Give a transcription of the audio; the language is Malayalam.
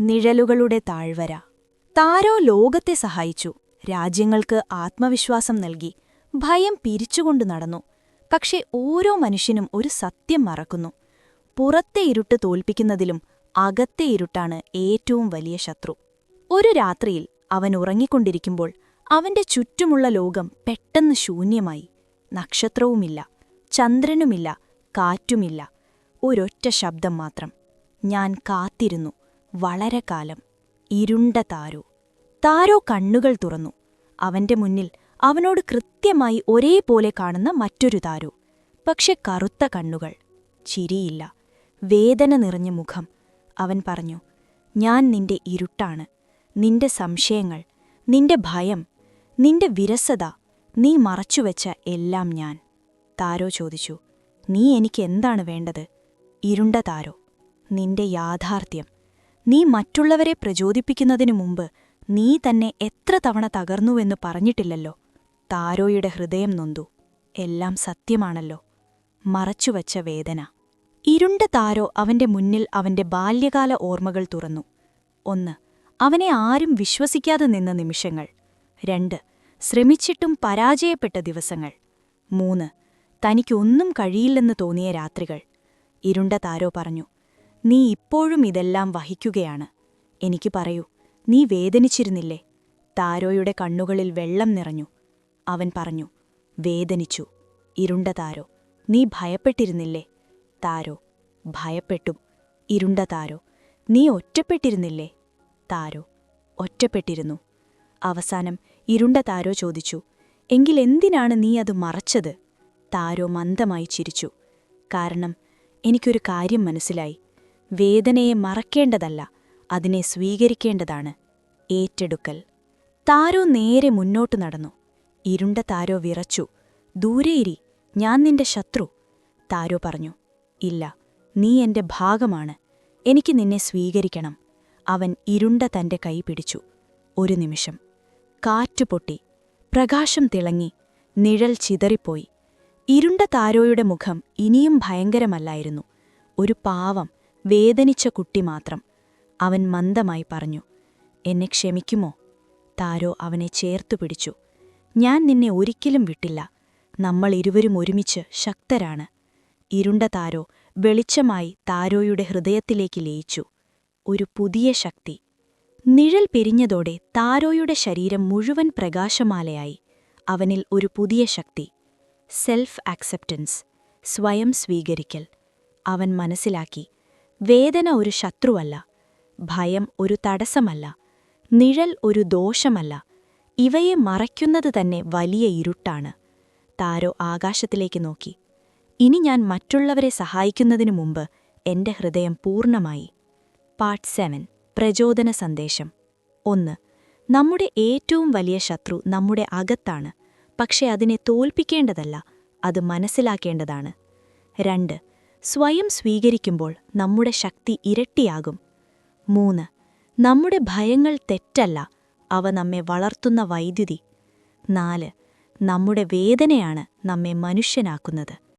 നിഴലുകളുടെ താഴ്വര. താരോ ലോകത്തെ സഹായിച്ചു. രാജ്യങ്ങൾക്ക് ആത്മവിശ്വാസം നൽകി. ഭയം പിരിച്ചുകൊണ്ടു നടന്നു. പക്ഷേ ഓരോ മനുഷ്യനും ഒരു സത്യം മറക്കുന്നു. പുറത്തെ ഇരുട്ട് തോൽപ്പിക്കുന്നതിലും അകത്തെ ഇരുട്ടാണ് ഏറ്റവും വലിയ ശത്രു. ഒരു രാത്രിയിൽ അവൻ ഉറങ്ങിക്കൊണ്ടിരിക്കുമ്പോൾ അവന്റെ ചുറ്റുമുള്ള ലോകം പെട്ടെന്ന് ശൂന്യമായി. നക്ഷത്രവുമില്ല ചന്ദ്രനുമില്ല കാറ്റുമില്ല. ഒരൊറ്റ ശബ്ദം മാത്രം. ഞാൻ കാത്തിരുന്നു. വളരെ കാലം ഇരുണ്ട താരോ. താരോ കണ്ണുകൾ തുറന്നു. അവന്റെ മുന്നിൽ അവനോട് കൃത്യമായി ഒരേപോലെ കാണുന്ന മറ്റൊരു താരോ. പക്ഷെ കറുത്ത കണ്ണുകൾ. ചിരിയില്ല. വേദന നിറഞ്ഞ മുഖം. അവൻ പറഞ്ഞു ഞാൻ നിന്റെ ഇരുട്ടാണ്. നിന്റെ സംശയങ്ങൾ നിന്റെ ഭയം നിന്റെ വിരസത നീ മറച്ചുവെച്ച എല്ലാം ഞാൻ. താരോ ചോദിച്ചു നീ എനിക്ക് എന്താണ് വേണ്ടത്? ഇരുണ്ട താരോ നിന്റെ യാഥാർത്ഥ്യം. നീ മറ്റുള്ളവരെ പ്രചോദിപ്പിക്കുന്നതിനു മുമ്പ് നീ തന്നെ എത്ര തവണ തകർന്നുവെന്ന് പറഞ്ഞിട്ടില്ലല്ലോ. താരോയുടെ ഹൃദയം നൊന്തു. എല്ലാം സത്യമാണല്ലോ. മറച്ചുവച്ച വേദന. ഇരുണ്ട താരോ അവന്റെ മുന്നിൽ അവന്റെ ബാല്യകാല ഓർമ്മകൾ തുറന്നു. ഒന്ന് അവനെ ആരും വിശ്വസിക്കാതെ നിന്ന നിമിഷങ്ങൾ. രണ്ട് ശ്രമിച്ചിട്ടും പരാജയപ്പെട്ട ദിവസങ്ങൾ. മൂന്ന് തനിക്കൊന്നും കഴിയില്ലെന്ന് തോന്നിയ രാത്രികൾ. ഇരുണ്ട താരോ പറഞ്ഞു നീ ഇപ്പോഴും ഇതെല്ലാം വഹിക്കുകയാണ്. എനിക്ക് പറയൂ നീ വേദനിച്ചിരുന്നില്ലേ? താരോയുടെ കണ്ണുകളിൽ വെള്ളം നിറഞ്ഞു. അവൻ പറഞ്ഞു വേദനിച്ചു. ഇരുണ്ട താരോ നീ ഭയപ്പെട്ടിരുന്നില്ലേ? താരോ ഭയപ്പെട്ടു. ഇരുണ്ട താരോ നീ ഒറ്റപ്പെട്ടിരുന്നില്ലേ? താരോ ഒറ്റപ്പെട്ടിരുന്നു. അവസാനം ഇരുണ്ട താരോ ചോദിച്ചു എങ്കിലെന്തിനാണ് നീ അത് മറച്ചത്? താരോ മന്ദമായി ചിരിച്ചു. കാരണം എനിക്കൊരു കാര്യം മനസ്സിലായി. വേദനയെ മറക്കേണ്ടതല്ല അതിനെ സ്വീകരിക്കേണ്ടതാണ്. ഏറ്റെടുക്കൽ. താരോ നേരെ മുന്നോട്ടു നടന്നു. ഇരുണ്ട താരോ വിറച്ചു. ദൂരെയിരി ഞാൻ നിന്റെ ശത്രു. താരോ പറഞ്ഞു ഇല്ല നീ എന്റെ ഭാഗമാണ്. എനിക്ക് നിന്നെ സ്വീകരിക്കണം. അവൻ ഇരുണ്ട തന്റെ കൈ പിടിച്ചു. ഒരു നിമിഷം. കാറ്റുപൊട്ടി പ്രകാശം തിളങ്ങി. നിഴൽ ചിതറിപ്പോയി. ഇരുണ്ട താരോയുടെ മുഖം ഇനിയും ഭയങ്കരമല്ലായിരുന്നു. ഒരു പാവം വേദനിച്ച കുട്ടി മാത്രം. അവൻ മന്ദമായി പറഞ്ഞു എന്നെ ക്ഷമിക്കുമോ? താരോ അവനെ ചേർത്തു പിടിച്ചു. ഞാൻ നിന്നെ ഒരിക്കലും വിട്ടില്ല. നമ്മൾ ഇരുവരും ഒരുമിച്ച് ശക്തരാണ്. ഇരുണ്ട താരോ വെളിച്ചമായി താരോയുടെ ഹൃദയത്തിലേക്ക് ലയിച്ചു. ഒരു പുതിയ ശക്തി. നിഴൽ പിരിഞ്ഞതോടെ താരോയുടെ ശരീരം മുഴുവൻ പ്രകാശമാലയായി. അവനിൽ ഒരു പുതിയ ശക്തി. Self acceptance. സ്വയം സ്വീകരിക്കൽ. അവൻ മനസ്സിലാക്കി വേദന ഒരു ശത്രുവല്ല ഭയം ഒരു തടസ്സമല്ല നിഴൽ ഒരു ദോഷമല്ല ഇവയെ മറയ്ക്കുന്നത് തന്നെ വലിയ ഇരുട്ടാണ്. താരോ ആകാശത്തിലേക്ക് നോക്കി. ഇനി ഞാൻ മറ്റുള്ളവരെ സഹായിക്കുന്നതിനു മുമ്പ് എന്റെ ഹൃദയം പൂർണമായി. Part seven. പ്രചോദന സന്ദേശം. ഒന്ന്. നമ്മുടെ ഏറ്റവും വലിയ ശത്രു നമ്മുടെ അകത്താണ്. പക്ഷേ അതിനെ തോൽപ്പിക്കേണ്ടതല്ല അത് മനസ്സിലാക്കേണ്ടതാണ്. രണ്ട്. സ്വയം സ്വീകരിക്കുമ്പോൾ നമ്മുടെ ശക്തി ഇരട്ടിയാകും. മൂന്ന് നമ്മുടെ ഭയങ്ങൾ തെറ്റല്ല അവ നമ്മെ വളർത്തുന്ന വൈദ്യുതി. നാല് നമ്മുടെ വേദനയാണ് നമ്മെ മനുഷ്യനാക്കുന്നത്.